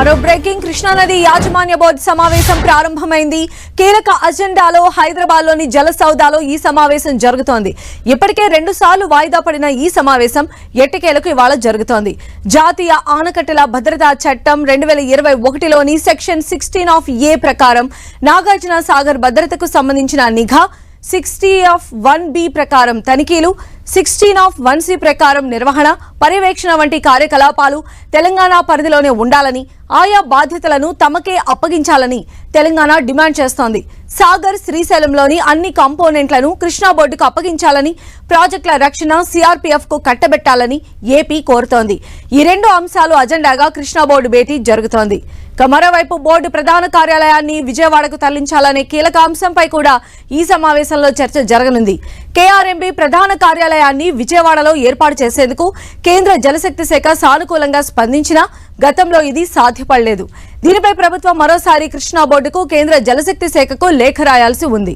మరో బ్రేకింగ్. కృష్ణానది యాజమాన్య బోర్డు సమావేశం ప్రారంభమైంది. కీలక అజెండాలో హైదరాబాద్లోని జల సౌదాలో ఈ సమావేశం జరుగుతోంది. ఇప్పటికే రెండు సార్లు వాయిదా పడిన ఈ సమావేశం ఎట్టకేలకు ఇవాళ జరుగుతోంది. జాతీయ ఆనకట్టల భద్రతా చట్టం రెండు వేల ఇరవై ఒకటిలోని సెక్షన్ సిక్స్టీన్ ఆఫ్ ఏ ప్రకారం నాగార్జున సాగర్ భద్రతకు సంబంధించిన నిఘా సిక్స్టీ ఆఫ్ వన్ బి ప్రకారం తనిఖీలు సిక్స్టీన్ ఆఫ్ వన్ సి ప్రకారం నిర్వహణ పర్యవేక్షణ వంటి కార్యకలాపాలు తెలంగాణ పరిధిలోనే ఉండాలని ఆయా బాధ్యతలను తమకే అప్పగించాలని తెలంగాణ డిమాండ్ చేస్తోంది. సాగర్ శ్రీశైలంలోని అన్ని కాంపోనెంట్లను కృష్ణా బోర్డుకు అప్పగించాలని ప్రాజెక్టుల రక్షణ సిఆర్పీఎఫ్కు కట్టబెట్టాలని ఏపీ కోరుతోంది. ఈ రెండు అంశాలు అజెండాగా కృష్ణా బోర్డు భేటీ జరుగుతోంది. ఇక మరోవైపు బోర్డు ప్రధాన కార్యాలయాన్ని విజయవాడకు తరలించాలనే కీలక అంశంపై కూడా ఈ సమావేశంలో చర్చ జరగనుంది. కేఆర్ఎంబీ ప్రధాన కార్యాలయాన్ని విజయవాడలో ఏర్పాటు చేసేందుకు కేంద్ర జలశక్తి శాఖ సానుకూలంగా స్పందించినా గతంలో ఇది సాధ్యపడలేదు. దీనిపై ప్రభుత్వం మరోసారి కృష్ణా బోర్డుకు కేంద్ర జలశక్తి శాఖకు లేఖ రాయాల్సి ఉంది.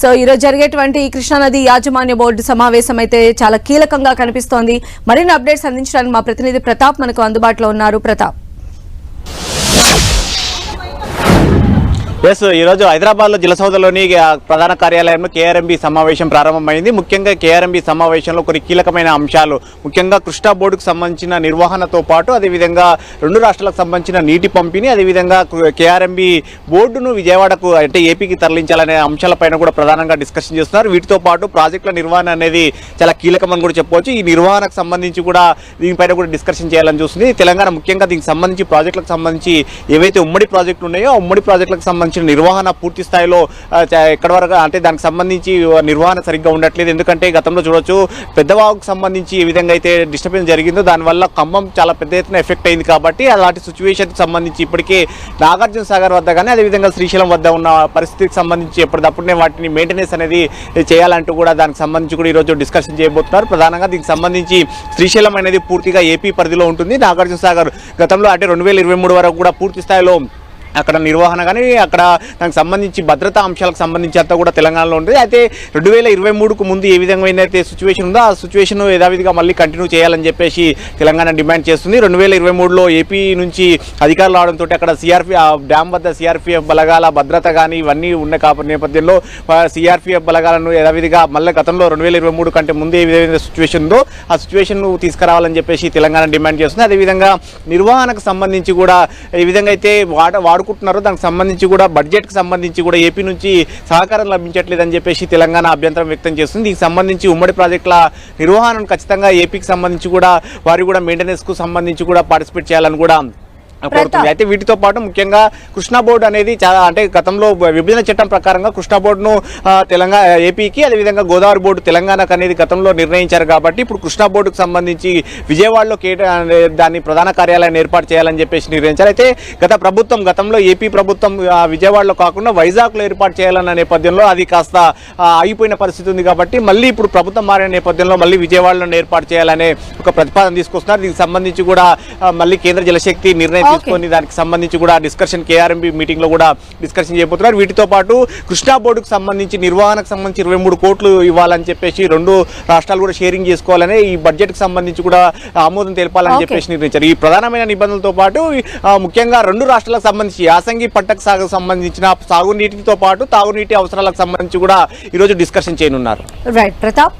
సో ఈరోజు జరిగేటువంటి కృష్ణానది యాజమాన్య బోర్డు సమావేశం అయితే చాలా కీలకంగా కనిపిస్తోంది. మరిన్ని అప్డేట్స్ అందించడానికి మా ప్రతినిధి ప్రతాప్ మనకు అందుబాటులో ఉన్నారు. ప్రతాప్. ఎస్ ఈరోజు హైదరాబాద్లో జలసౌధలోని ప్రధాన కార్యాలయంలో కేఆర్ఎంబి సమావేశం ప్రారంభమైంది. ముఖ్యంగా కేఆర్ఎంబి సమావేశంలో కొన్ని కీలకమైన అంశాలు. ముఖ్యంగా కృష్ణా బోర్డుకు సంబంధించిన నిర్వహణతో పాటు అదేవిధంగా రెండు రాష్ట్రాలకు సంబంధించిన నీటి పంపిణీ అదేవిధంగా కేఆర్ఎంబి బోర్డును విజయవాడకు అంటే ఏపీకి తరలించాలనే అంశాలపైన కూడా ప్రధానంగా డిస్కషన్ చేస్తున్నారు. వీటితో పాటు ప్రాజెక్టుల నిర్వహణ అనేది చాలా కీలకమని కూడా చెప్పవచ్చు. ఈ నిర్వహణకు సంబంధించి కూడా దీనిపైన కూడా డిస్కషన్ చేయాలని చూస్తుంది. తెలంగాణ ముఖ్యంగా దీనికి సంబంధించి ప్రాజెక్టులకు సంబంధించి ఏవైతే ఉమ్మడి ప్రాజెక్టులు ఉన్నాయో ఆ ఉమ్మడి ప్రాజెక్టులకు సంబంధించిన నిర్వహణ పూర్తి స్థాయిలో ఎక్కడి వరకు అంటే దానికి సంబంధించి నిర్వహణ సరిగ్గా ఉండట్లేదు. ఎందుకంటే గతంలో చూడొచ్చు పెద్దవాగుకు సంబంధించి ఏ విధంగా అయితే డిస్టర్బెన్స్ జరిగిందో దానివల్ల ఖమ్మం చాలా పెద్ద ఎత్తున ఎఫెక్ట్ అయింది కాబట్టి అలాంటి సిచ్యువేషన్కి సంబంధించి ఇప్పటికే నాగార్జున సాగర్ వద్ద కానీ అదేవిధంగా శ్రీశైలం వద్ద ఉన్న పరిస్థితికి సంబంధించి ఎప్పటికప్పుడే వాటిని మెయింటెనెన్స్ అనేది చేయాలంటూ కూడా దానికి సంబంధించి కూడా ఈరోజు డిస్కషన్ చేయబోతున్నారు. ప్రధానంగా దీనికి సంబంధించి శ్రీశైలం అనేది పూర్తిగా ఏపీ పరిధిలో ఉంటుంది. నాగార్జున సాగర్ గతంలో అంటే రెండు వేల ఇరవై మూడు వరకు కూడా పూర్తి స్థాయిలో అక్కడ నిర్వహణ కానీ అక్కడ దానికి సంబంధించి భద్రతా అంశాలకు సంబంధించి అంతా కూడా తెలంగాణలో ఉంటుంది అయితే రెండు వేల ఇరవై మూడుకు ముందు ఏ విధంగా అయితే సిచ్యువేషన్ ఉందో ఆ సిచ్యువేషన్ యథావిధిగా మళ్ళీ కంటిన్యూ చేయాలని చెప్పేసి తెలంగాణ డిమాండ్ చేస్తుంది. రెండు వేల ఇరవై మూడులో ఏపీ నుంచి అధికారులు రావడంతో అక్కడ సిఆర్పి ఆ డ్యామ్ వద్ద సిఆర్పిఎఫ్ బలగాల భద్రత కానీ ఇవన్నీ ఉన్న కాపు నేపథ్యంలో సిఆర్పిఎఫ్ బలగాలను యథావిధిగా మళ్ళీ గతంలో రెండు వేల ఇరవై మూడు కంటే ముందు ఏ విధమైన సిచ్యువేషన్ ఉందో ఆ సిచ్యువేషన్ తీసుకురావాలని చెప్పేసి తెలంగాణ డిమాండ్ చేస్తుంది. అదేవిధంగా నిర్వహణకు సంబంధించి కూడా ఏ విధంగా అయితే వాడ వాడుకుంటున్నారో దానికి సంబంధించి కూడా బడ్జెట్కి సంబంధించి కూడా ఏపీ నుంచి సహకారం లభించట్లేదని చెప్పేసి తెలంగాణ అభ్యంతరం వ్యక్తం చేస్తుంది. దీనికి సంబంధించి ఉమ్మడి ప్రాజెక్టుల నిర్వహణను ఖచ్చితంగా ఏపీకి సంబంధించి కూడా వారి కూడా మెయింటెనెన్స్కు సంబంధించి కూడా పార్టిసిపేట్ చేయాలని కూడా కోరుతుంది. అయితే వీటితో పాటు ముఖ్యంగా కృష్ణా బోర్డు అనేది చాలా అంటే గతంలో విభజన చట్టం ప్రకారంగా కృష్ణా బోర్డును తెలంగాణ ఏపీకి అదేవిధంగా గోదావరి బోర్డు తెలంగాణకు అనేది గతంలో నిర్ణయించారు కాబట్టి ఇప్పుడు కృష్ణా బోర్డుకు సంబంధించి విజయవాడలో కేటా దాన్ని ప్రధాన కార్యాలయాన్ని ఏర్పాటు చేయాలని చెప్పేసి నిర్ణయించారు. అయితే గత ప్రభుత్వం గతంలో ఏపీ ప్రభుత్వం విజయవాడలో కాకుండా వైజాగ్లో ఏర్పాటు చేయాలన్న నేపథ్యంలో అది కాస్త ఆగిపోయిన పరిస్థితి ఉంది కాబట్టి మళ్ళీ ఇప్పుడు ప్రభుత్వం మారిన నేపథ్యంలో మళ్ళీ విజయవాడలో ఏర్పాటు చేయాలనే ఒక ప్రతిపాదన తీసుకొస్తున్నారు. దీనికి సంబంధించి కూడా మళ్ళీ కేంద్ర జలశక్తి నిర్ణయం. తీసుకొని దానికి సంబంధించి కూడా డిస్కషన్ కేఆర్ఎంబి మీటింగ్లో కూడా డిస్కషన్ చేయబోతున్నారు. వీటితో పాటు కృష్ణా బోర్డుకు సంబంధించి నిర్వహణకు సంబంధించి ఇరవై మూడు కోట్లు ఇవ్వాలని చెప్పేసి రెండు రాష్ట్రాలు కూడా షేరింగ్ చేసుకోవాలని ఈ బడ్జెట్కి సంబంధించి కూడా ఆమోదం తెలపాలని. చెప్పేసి నిర్ణయించారు. ఈ ప్రధానమైన నిబంధనలతో పాటు ముఖ్యంగా రెండు రాష్ట్రాలకు సంబంధించి యాసంగి పంటకు సాగు సంబంధించిన సాగునీటితో పాటు తాగునీటి అవసరాలకు సంబంధించి కూడా ఈరోజు డిస్కషన్ చేయనున్నారు. రైట్ ప్రతాప్